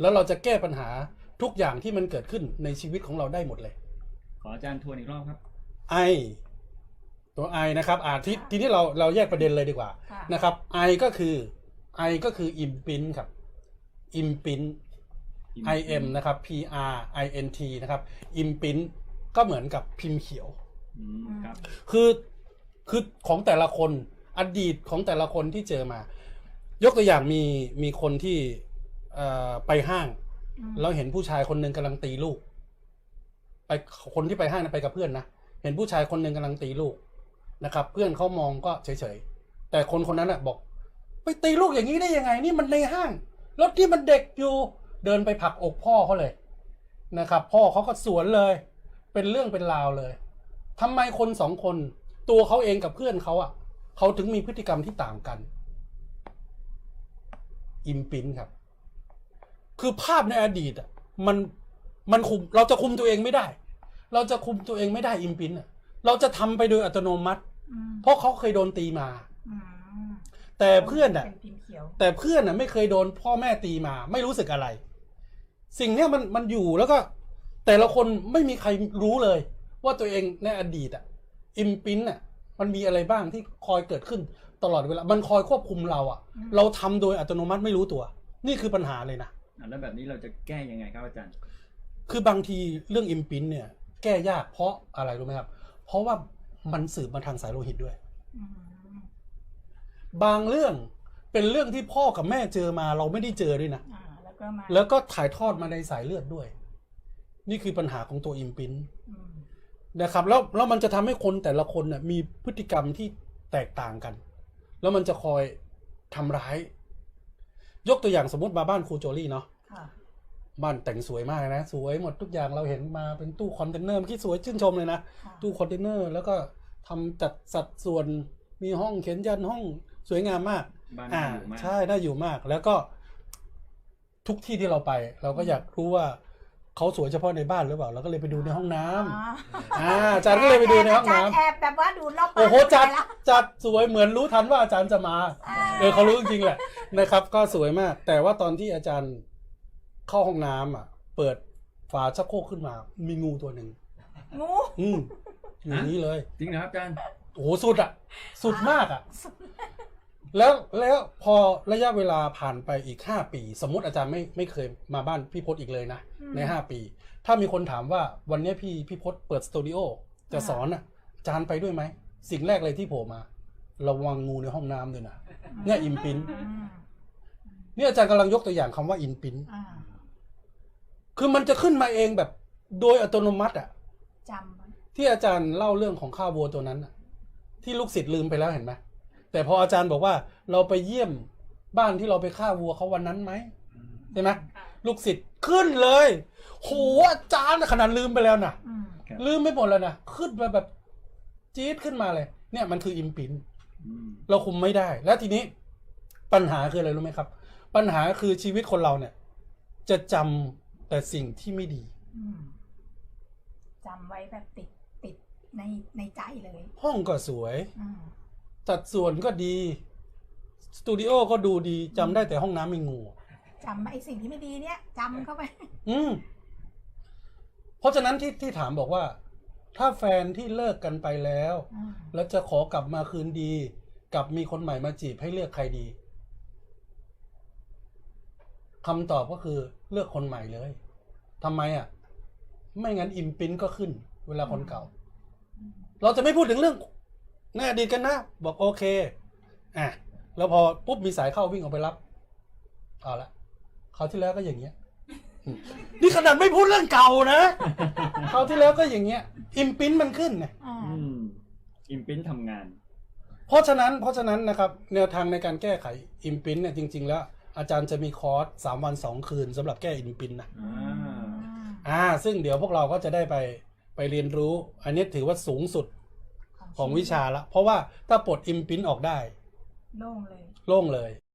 แล้วเราจะแก้ปัญหาทุกอย่างที่มันเกิดขึ้นในชีวิตของเราได้หมดเลย ขออาจารย์ทวนอีกรอบครับ ไอ ตัวไอนะครับอ่าทีทีนี้เราเราแยกประเด็นเลยดีกว่าค่ะ นะครับไอก็คือไอก็คือ imprint ครับ imprint I M นะครับ P R I N T นะครับ imprint ก็เหมือนกับพิมพ์เขียว อืมครับ คือคือของแต่ละคนอดีตของแต่ละคนที่เจอมา ยกตัวอย่างมีมีคนที่ เอ่อไปห้าง อืมแล้วเห็นผู้ชายคนหนึ่งกำลังตีลูก ไปคนที่ไปห้างนะไปกับเพื่อนนะเห็นผู้ชายคนหนึ่งกำลังตีลูกนะครับ เพื่อนเขามองก็เฉยๆแต่คนคนนั้นน่ะบอก ไปตีลูกอย่างนี้ได้ยังไง นี่มันในห้างแล้วที่มันเด็กอยู่เดินไปผลักอกพ่อเขาเลยนะครับ พ่อเขาก็สวนเลย เป็นเรื่องเป็นราวเลยทำไมคนสองคน ตัวเขาเองกับเพื่อนเขาอะเขาถึงมีพฤติกรรมที่ต่างกัน อิมพินครับ คือภาพในอดีตอะมันมันคุมเราจะคุมตัวเองไม่ได้ เราจะคุมตัวเองไม่ได้อิมพินอะ เราจะทำไปโดยอัตโนมัติอืมเพราะเขาเคยโดนตีมาอืมแต่เพื่อนอะเป็นพิมพ์เขียวแต่เพื่อนน่ะ ไม่เคยโดนพ่อแม่ตีมา ไม่รู้สึกอะไร สิ่งเนี้ยมันมันอยู่แล้วก็ แต่ละคนไม่มีใครรู้เลย ว่าตัวเองในอดีตอะอิมพินอะ มันมีอะไรบ้างที่คอยเกิดขึ้นตลอดเวลา มันคอยควบคุมเราอะอืมเราทำโดยอัตโนมัติไม่รู้ตัว นี่คือปัญหาเลยนะอะ แล้วแบบนี้เราจะแก้ยังไงครับอาจารย์ คือบางทีเรื่องอิมพินเนี่ย แก้ยากเพราะอะไรรู้ไหมครับ เพราะว่ามันสืบมาทางสายโลหิตด้วยอืมบางเรื่องเป็นเรื่องที่พ่อกับแม่เจอมาเราไม่ได้เจอด้วยนะอ่าแล้วก็มาแล้วก็ถ่ายทอดมาในสายเลือดด้วย นี่คือปัญหาของตัวอิมพินอืมนะครับแล้วแล้วมันจะทำให้คนแต่ละคนน่ะมีพฤติกรรมที่แตกต่างกัน แล้วมันจะคอยทำร้าย ยกตัวอย่างสมมติมาบ้านครูโจลี่เนาะค่ะ บ้านแต่งสวยมากนะ สวยหมดทุกอย่างเราเห็นมาเป็นตู้คอนเทนเนอร์เมื่อกี้สวยชื่นชมเลยนะ ค่ะ ตู้คอนเทนเนอร์แล้วก็ทำจัดสัดส่วนมีห้องเขียนยันห้องสวยงามมาก บ้านอ่าน่าอยู่มาก ใช่น่าอยู่มากแล้วก็ทุกที่ที่เราไป เราก็อยากรู้ว่าเขาสวยเฉพาะในบ้านหรือเปล่าเราก็เลยไปดูในห้องน้ำอ๋ออ่าอาจารย์ก็เลยไปดูในห้องน้ำาจารย์แอบ แบบว่าดูรอบบ้านโอ้โหจัดไปแล้วจัดสวยเหมือนรู้ทันว่าอาจารย์จะมา อ่าเออเขารู้จริงๆแหละนะครับ ก็สวยมาก แต่ว่าตอนที่อาจารย์เข้าห้องน้ำอะ เปิดฝาชักโครกขึ้นมา มีงูตัวหนึ่งงูอืมอยู่นี้เลย จริงนะครับอาจารย์โอ้โหสุดอะ สุดมากอะ แล้วแล้วพอระยะเวลาผ่านไปอีกห้าปี สมมติอาจารย์ไม่ไม่เคยมาบ้านพี่พศอีกเลยนะ ในห้าปี ถ้ามีคนถามว่าวันนี้พี่พี่พศเปิดสตูดิโอจะสอนอะอา จารย์ไปด้วยไหม สิ่งแรกเลยที่โผล่มา ระวังงูในห้องน้ำด้วยนะเนี่ยอิมพินอืมเนี่ยอาจารย์กำลังยกตัวอย่างคำว่าอินพินอ่าคือมันจะขึ้นมาเองแบบโดยอัตโนมัติอะจำไว้ที่อาจารย์เล่าเรื่องของข้าววัวตัวนั้นน่ะที่ลูกศิษย์ลืมไปแล้วเห็นไหมแต่พออาจารย์บอกว่าเราไปเยี่ยมบ้านที่เราไปฆ่าวัวเขาวันนั้นไหมใช่ไหมลูกศิษย์ขึ้นเลยโหอาจารย์ขนาดลืมไปแล้วนะอืมครับลืมไม่หมดแล้วนะขึ้นมาแบบ จี๊ดขึ้นมาเลย เนี่ยมันคืออิมพินอืมเราคุมไม่ได้ แล้วทีนี้ปัญหาคืออะไรรู้ไหมครับ ปัญหาคือชีวิตคนเราเนี่ย จะจำแต่สิ่งที่ไม่ดีอืมจำไว้แบบติดติดในในใจเลย ห้องก็สวยอืมจัดส่วนก็ดี สตูดิโอก็ดูดีจำได้แต่ห้องน้ำมีงูจำไอ้สิ่งที่ไม่ดีเนี่ยจำเข้าไป อืมเพราะฉะนั้นที่ที่ถามบอกว่า ถ้าแฟนที่เลิกกันไปแล้วอืมแล้วจะขอกลับมาคืนดี กับมีคนใหม่มาจีบให้เลือกใครดีคำตอบก็คือเลือกคนใหม่เลยทำไมอะ ไม่งั้นอิมพินก็ขึ้น เวลาคนเก่า เราจะไม่พูดถึงเรื่องในอดีตกันนะ บอกโอเค อะ แล้วพอปุ๊บมีสายเข้าวิ่งออกไปรับ เอาละคราวที่แล้วก็อย่างเงี้ยอืมนี่ขนาดไม่พูดเรื่องเก่านะคราวที่แล้วก็อย่างเงี้ย อิมพินมันขึ้นไงอ่าอืมอิมพินทำงาน เพราะฉะนั้นเพราะฉะนั้นนะครับแนวทางในการแก้ไขอิมพินเนี่ยจริง ๆ แล้ว อาจารย์จะมีคอร์สสามวันสองคืนสำหรับแก้อิมพินนะอ่า อ่า ซึ่งเดี๋ยวพวกเราก็จะได้ไปไปเรียนรู้ อันนี้ถือว่าสูงสุดของวิชาละ เพราะว่าถ้าปลดอิมพินออกได้ โล่งเลย โล่งเลย